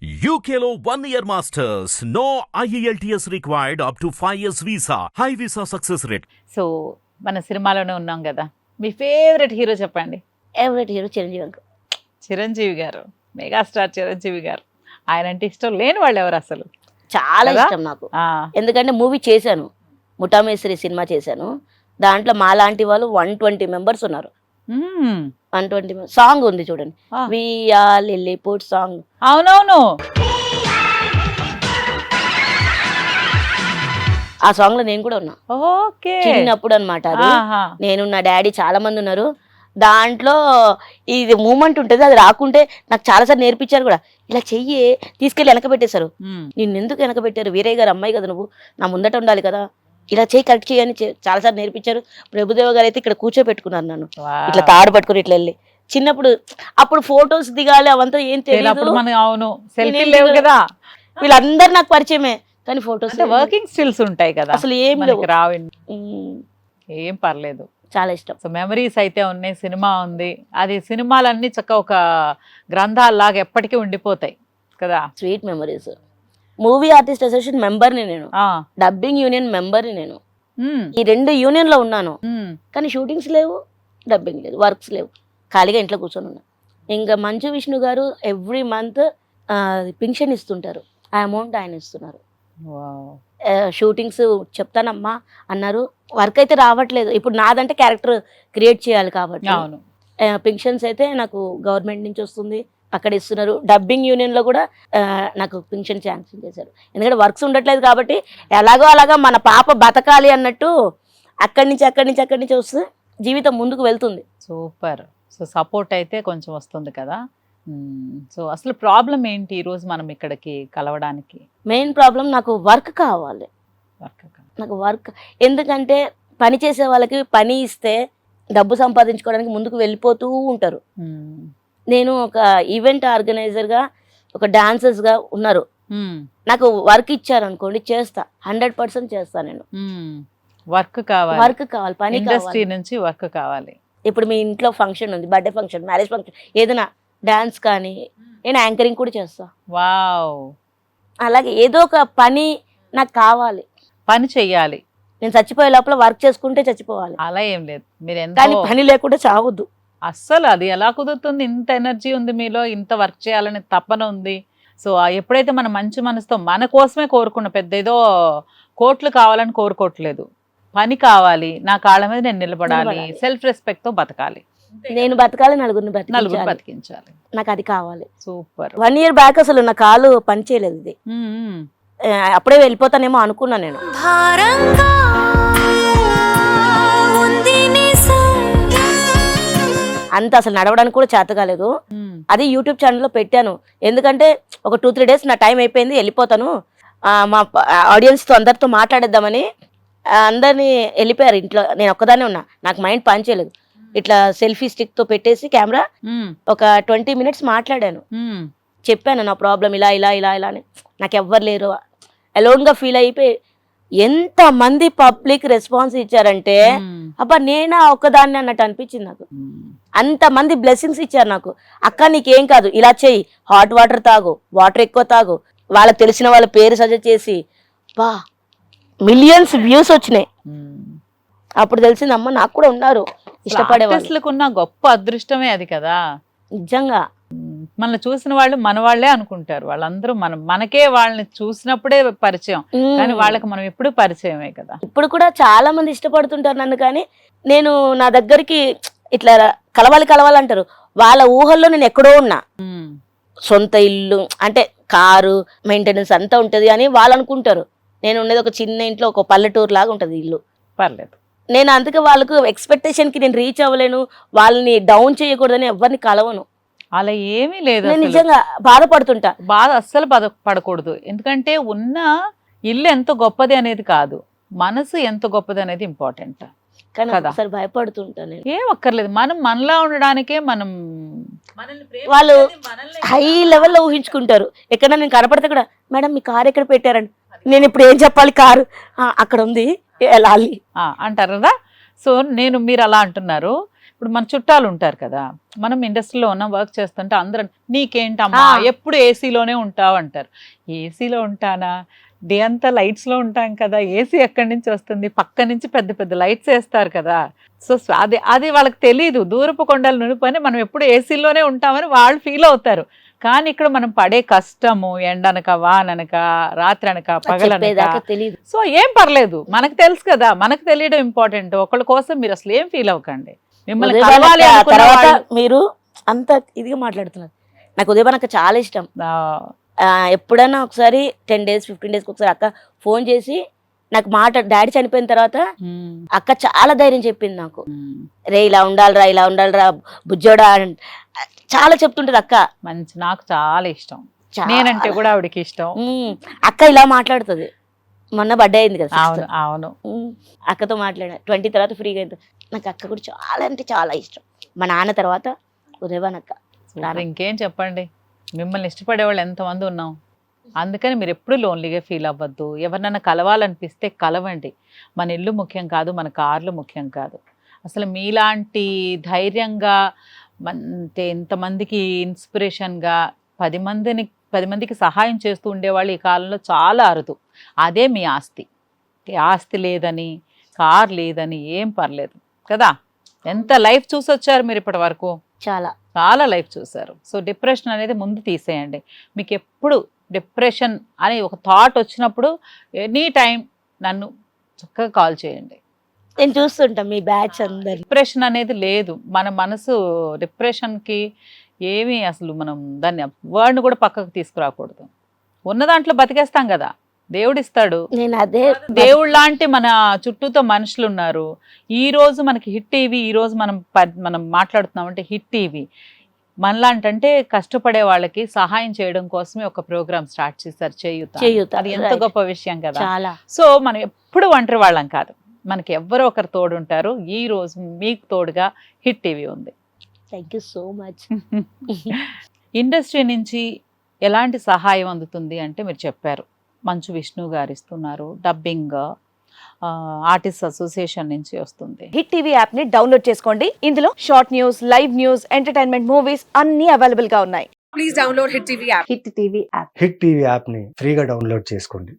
One year masters. No E IELTS required up to 5 years visa. High visa success rate. So మన సినిమాలోనే ఉన్నాం కదా మీ favourite hero చెప్పండి favourite hero Chiranjeevi Chiranjeevi garu megastar Chiranjeevi గారు ఆయన అంటే ఇష్టం లేని వాళ్ళు ఎవరు అసలు చాలా? ఇష్టం నాకు ఆ, ఎందుకంటే మూవీ చేశాను ముఠామేశ్వరి సినిమా చేశాను దాంట్లో మా లాంటి వాళ్ళు వన్ ట్వంటీ మెంబర్స్ ఉన్నారు. వన్ ట్వంటీ సాంగ్ ఉంది చూడండి. ఆ. వియా లిల్లీపుట్ సాంగ్ అవునవును. ఆ సాంగ్లో నేను కూడా ఉన్నా. ఓకే. చిన్నప్పుడు అనమాట. నేను నా డాడీ చాలా మంది ఉన్నారు. దాంట్లో ఇది మూమెంట్ ఉంటుంది అది రాకుంటే నాకు చాలాసార్లు నేర్పించారు కూడా. ఇలా చెయ్యి తీసుకెళ్ళి వెనక పెట్టేశారు. నిన్ను ఎందుకు వెనక పెట్టారు? వీరయ్య గారు అమ్మాయి కదా నువ్వు. నా ముందట ఉండాలి కదా. ఇలా చెయ్యి కరెక్ట్ చేయని చాలాసార్లు నేర్పించారు. ప్రభుదేవ గారు అయితే ఇక్కడ కూర్చోబెట్టుకున్నారు నన్ను. ఇట్లా తాడు పట్టుకుని ఇట్లా వెళ్ళి. చిన్నప్పుడు అప్పుడు ఫొటోస్ దిగాలి అవంతా ఏం తెలియదు మనం అవును లేవు కదా. వీళ్ళందరూ నాకు పరిచయమే కానీ ఫొటోస్ వర్కింగ్ స్టిల్స్ ఉంటాయి కదా. అసలు ఏం లేవు. మనకి రావు ఉమ్, ఏం పర్లేదు. చాలా ఇష్టం. సో మెమరీస్ అయితే ఉన్నాయి సినిమా ఉంది. అది సినిమాలన్నీ చక్క ఒక గ్రంథాల్లాగా ఎప్పటికీ ఉండిపోతాయి కదా. Sweet memories movie artist association మెంబర్ని నేను. ఆ, డబ్బింగ్ యూనియన్ మెంబర్ని నేను. మ్మ్. ఈ రెండు యూనియన్లో ఉన్నాను. కానీ షూటింగ్స్ లేవు డబ్బింగ్ లేదు వర్క్స్ లేవు. ఖాళీగా ఇంట్లో కూర్చొని ఉన్నా. ఇంకా మంచు విష్ణు గారు ఎవ్రీ మంత్ పింఛన్ ఇస్తుంటారు. ఆ అమౌంట్ ఆయన ఇస్తున్నారు. షూటింగ్స్ చెప్తానమ్మా అన్నారు. వర్క్ అయితే రావట్లేదు. ఇప్పుడు నాదంటే క్యారెక్టర్ క్రియేట్ చేయాలి కాబట్టి. పింఛన్స్ అయితే నాకు గవర్నమెంట్ నుంచి వస్తుంది. అక్కడ ఇస్తున్నారు. డబ్బింగ్ యూనియన్లో కూడా నాకు పింఛన్ శాంక్షన్ చేశారు ఎందుకంటే వర్క్స్ ఉండట్లేదు కాబట్టి ఎలాగో అలాగా మన పాప బతకాలి అన్నట్టు అక్కడి నుంచి అక్కడి నుంచి అక్కడి నుంచి వస్తే జీవితం ముందుకు వెళ్తుంది. సూపర్. సో సపోర్ట్ అయితే కొంచెం వస్తుంది కదా. సో అసలు ప్రాబ్లం ఏంటి ఈ రోజు మనం ఇక్కడికి కలవడానికి? మెయిన్ ప్రాబ్లం నాకు వర్క్ కావాలి. వర్క్ నాకు వర్క్. ఎందుకంటే పని చేసే వాళ్ళకి పని ఇస్తే డబ్బు సంపాదించుకోవడానికి ముందుకు వెళ్ళిపోతూ ఉంటారు. నేను ఒక ఈవెంట్ ఆర్గనైజర్గా ఒక డాన్సర్స్గా ఉన్నారు. మ్మ్. నాకు వర్క్ ఇచ్చారు అనుకోండి చేస్తా. హండ్రెడ్ పర్సెంట్ చేస్తా నేను. వర్క్ కావాలి. వర్క్ కావాలి పని ఇండస్ట్రీ నుంచి వర్క్ కావాలి. ఇప్పుడు మీ ఇంట్లో ఫంక్షన్ ఉంది బర్త్డే ఫంక్షన్ మ్యారేజ్ ఫంక్షన్ ఏదైనా డాన్స్ కానీ నేను యాంకరింగ్ కూడా చేస్తా. వావ్ అలాగే ఏదో ఒక పని నాకు కావాలి. పని చెయ్యాలి. నేను చచ్చిపోయే లోపల వర్క్ చేసుకుంటే చచ్చిపోవాలి. అలా ఏం లేదు. మీరు కానీ ఎంతో పని లేకుండా చావద్దు. అస్సలు అది ఎలా కుదురుతుంది? ఇంత ఎనర్జీ ఉంది మీలో ఇంత వర్క్ చేయాలని తపన ఉంది. సో ఎప్పుడైతే మన మంచి మనసుతో మన కోసమే కోరుకున్న పెద్ద ఏదో కోట్లు కావాలని కోరుకోవట్లేదు. పని కావాలి నా కాళ్ళ మీద నేను నిలబడాలి. సెల్ఫ్ రెస్పెక్ట్తో బతకాలి నేను బతకాలి నలుగురిని నలుగురు బతికించాలి. నాకు అది కావాలి. సూపర్. వన్ ఇయర్ బ్యాక్ అసలు నా కాలు పని చేయలేదు ఇది అప్పుడే వెళ్ళిపోతానేమో అనుకున్నా నేను. అంత అసలు నడవడానికి కూడా చేత కాలేదు. అది యూట్యూబ్ ఛానల్లో పెట్టాను. ఎందుకంటే ఒక టూ త్రీ డేస్ నా టైం అయిపోయింది వెళ్ళిపోతాను. మా ఆడియన్స్తో అందరితో మాట్లాడేద్దామని అందరినీ వెళ్ళిపోయారు ఇంట్లో. నేను ఒక్కదానే ఉన్నా. నాకు మైండ్ పనిచేయలేదు ఇట్లా సెల్ఫీ స్టిక్తో పెట్టేసి కెమెరా ఒక ట్వంటీ మినిట్స్ మాట్లాడాను. చెప్పాను నా ప్రాబ్లం ఇలా ఇలా ఇలా ఇలా అని. నాకు ఎవ్వరు లేరు. అలోన్గా ఫీల్ అయిపోయి ఎంత మంది పబ్లిక్ రెస్పాన్స్ ఇచ్చారంటే అబ్బా నేనా ఒక్కదాన్ని అన్నట్టు అనిపించింది నాకు. అంతమంది బ్లెస్సింగ్స్ ఇచ్చారు నాకు. అక్క నీకేం కాదు ఇలా చెయ్యి. హాట్ వాటర్ తాగు వాటర్ ఎక్కువ తాగు. వాళ్ళకి తెలిసిన వాళ్ళ పేరు సజెస్ట్ చేసి బా మిలియన్స్ వ్యూస్ వచ్చినాయి. అప్పుడు తెలిసింది అమ్మ నాకు కూడా ఉన్నారు. ఇష్టపడే ఉన్న గొప్ప అదృష్టమే అది కదా. నిజంగా. మనల్ని చూసిన వాళ్ళు మన వాళ్ళే అనుకుంటారు. వాళ్ళందరూ మనం మనకే వాళ్ళని చూసినప్పుడే పరిచయం. కానీ వాళ్ళకి మనం ఎప్పుడు పరిచయమే కదా. ఇప్పుడు కూడా చాలా మంది ఇష్టపడుతుంటారు నన్ను కానీ నేను నా దగ్గరికి ఇట్లా కలవాలి కలవాలి అంటారు. వాళ్ళ ఊహల్లో నేను ఎక్కడో ఉన్నా. సొంత ఇల్లు అంటే కారు మెయింటెనెన్స్ అంతా ఉంటుంది అని వాళ్ళు అనుకుంటారు. నేను ఉండేది ఒక చిన్న ఇంట్లో ఒక పల్లెటూరు లాగా ఉంటుంది ఇల్లు. పర్లేదు. నేను అందుకే వాళ్ళకు expectation కి నేను రీచ్ అవ్వలేను. వాళ్ళని డౌన్ చేయకూడదని ఎవరిని కలవను. అలా ఏమీ లేదు నేను. నిజంగా బాధపడుతుంటా. బాధ అస్సలు బాధ పడకూడదు. ఎందుకంటే ఉన్న ఇల్లు ఎంత గొప్పది అనేది కాదు. మనసు ఎంత గొప్పది అనేది ఇంపార్టెంట్. కానీ కదా. ఒకసారి భయపడుతుంటా నేను. ఏం అక్కర్లేదు. మనం మనలా ఉండడానికే మనం వాళ్ళు హై లెవెల్లో ఊహించుకుంటారు. ఎక్కడ నేను కనపడితే కూడా మేడం మీ కారు ఎక్కడ పెట్టారండి నేను ఇప్పుడు ఏం చెప్పాలి? కారు? "ఆ, అక్కడ ఉంది. వెళ్ళాలి అంటారు కదా? సో నేను మీరు అలా అంటున్నారు. ఇప్పుడు మన చుట్టాలు ఉంటారు కదా మనం ఇండస్ట్రీలో ఉన్న వర్క్ చేస్తుంటే అందరూ నీకేంటమ్మా. ఎప్పుడు ఏసీలోనే ఉంటావు అంటారు ఏసీలో ఉంటానా? డే అంతా లైట్స్లో ఉంటాం కదా ఏసీ ఎక్కడి నుంచి వస్తుంది? పక్క నుంచి పెద్ద పెద్ద లైట్స్ వేస్తారు కదా. సో అది అది వాళ్ళకి తెలియదు దూరపు కొండలు నునిపని మనం ఎప్పుడు ఏసీలోనే ఉంటామని వాళ్ళు ఫీల్ అవుతారు. కానీ ఇక్కడ మనం పడే కష్టము ఎండనక వాననక రాత్రి అనక పగలనక తెలియదు సో ఏం పర్లేదు. మనకు తెలుసు కదా మనకు తెలియడం ఇంపార్టెంట్. ఒకళ్ళ కోసం మీరు అసలు ఏం ఫీల్ అవ్వకండి. మిమ్మల్ని కలవాలి తర్వాత మీరు అంత ఇదిగా మాట్లాడుతున్నారు. నాకు ఉదయభాను అక్క చాలా ఇష్టం. ఎప్పుడైనా ఒకసారి టెన్ డేస్ ఫిఫ్టీన్ డేస్కి ఒకసారి అక్క ఫోన్ చేసి నాకు మాట డాడీ చనిపోయిన తర్వాత అక్క చాలా ధైర్యం చెప్పింది నాకు. రే ఇలా ఉండాలిరా ఇలా ఉండాలిరా బుజ్జోడా చాలా చెప్తుంటది అక్క. మంచి నాకు చాలా ఇష్టం. నేనంటే కూడా ఆవిడకి ఇష్టం. అక్క ఇలా మాట్లాడుతుంది. మొన్న బర్త్డే అయింది కదా అవును. అవును. అక్కతో మాట్లాడా ట్వంటీ తర్వాత ఫ్రీగా అయింది నాకు అక్క కూడా చాలా అంటే చాలా ఇష్టం. మా నాన్న తర్వాత ఉదయవాన్ అక్క. ఇంకేం చెప్పండి? మిమ్మల్ని ఇష్టపడే వాళ్ళు ఎంతమంది ఉన్నాం? అందుకని మీరు ఎప్పుడు లోన్లీగా ఫీల్ అవ్వద్దు. ఎవరినైనా కలవాలనిపిస్తే కలవండి. మన ఇల్లు ముఖ్యం కాదు మన కార్లు ముఖ్యం కాదు. అసలు మీలాంటి ధైర్యంగా అంటే ఇంతమందికి ఇన్స్పిరేషన్గా పది మందిని పది మందికి సహాయం చేస్తూ ఉండేవాళ్ళు ఈ కాలంలో చాలా అరుదు. అదే మీ ఆస్తి. ఆస్తి లేదని కార్ లేదని ఏం పర్లేదు. కదా? ఎంత లైఫ్ చూసొచ్చారు మీరు ఇప్పటి వరకు? చాలా. చాలా లైఫ్ చూసారు. సో డిప్రెషన్ అనేది ముందు తీసేయండి. మీకు ఎప్పుడు డిప్రెషన్ అనే ఒక థాట్ వచ్చినప్పుడు ఎనీ టైం నన్ను చక్కగా కాల్ చేయండి. నేను చూస్తుంటా మీ బ్యాచ్ అందరు డిప్రెషన్ అనేది లేదు. మన మనసు డిప్రెషన్కి ఏమీ అసలు మనం దాన్ని వర్డ్ని కూడా పక్కకు తీసుకురాకూడదు. ఉన్న దాంట్లో బతికేస్తాం కదా? దేవుడు ఇస్తాడు నేను అదే దేవుడు లాంటి మన చుట్టూతో మనుషులు ఉన్నారు. ఈ రోజు మనకి హిట్ టీవీ ఈ రోజు మనం మనం మాట్లాడుతున్నాం అంటే హిట్ టీవీ. మనలాంటి అంటే కష్టపడే వాళ్ళకి సహాయం చేయడం కోసమే ఒక ప్రోగ్రామ్ స్టార్ట్ చేశారు చేయూత. అది ఎంత. గొప్ప విషయం కదా. సో మనం ఎప్పుడు ఒంటరి వాళ్ళం కాదు. మనకి ఎవరో ఒకరు తోడు ఉంటారు ఈ రోజు మీకు తోడుగా హిట్ టీవీ ఉంది. Thank you so much industry నుంచి ఎలాంటి సహాయం అందుతుంది అంటే మీరు చెప్పారు. మంచు విష్ణు గారు ఇస్తున్నారు డబ్బింగ్ ఆర్టిస్ట్ అసోసియేషన్ నుంచి వస్తుంది. హిట్ టీవీ యాప్ని డౌన్లోడ్ చేసుకోండి. ఇందులో short news live news entertainment movies అన్ని అవైలబుల్గా ఉన్నాయి హిట్ టీవీ యాప్ని ఫ్రీగా డౌన్లోడ్ చేసుకోండి.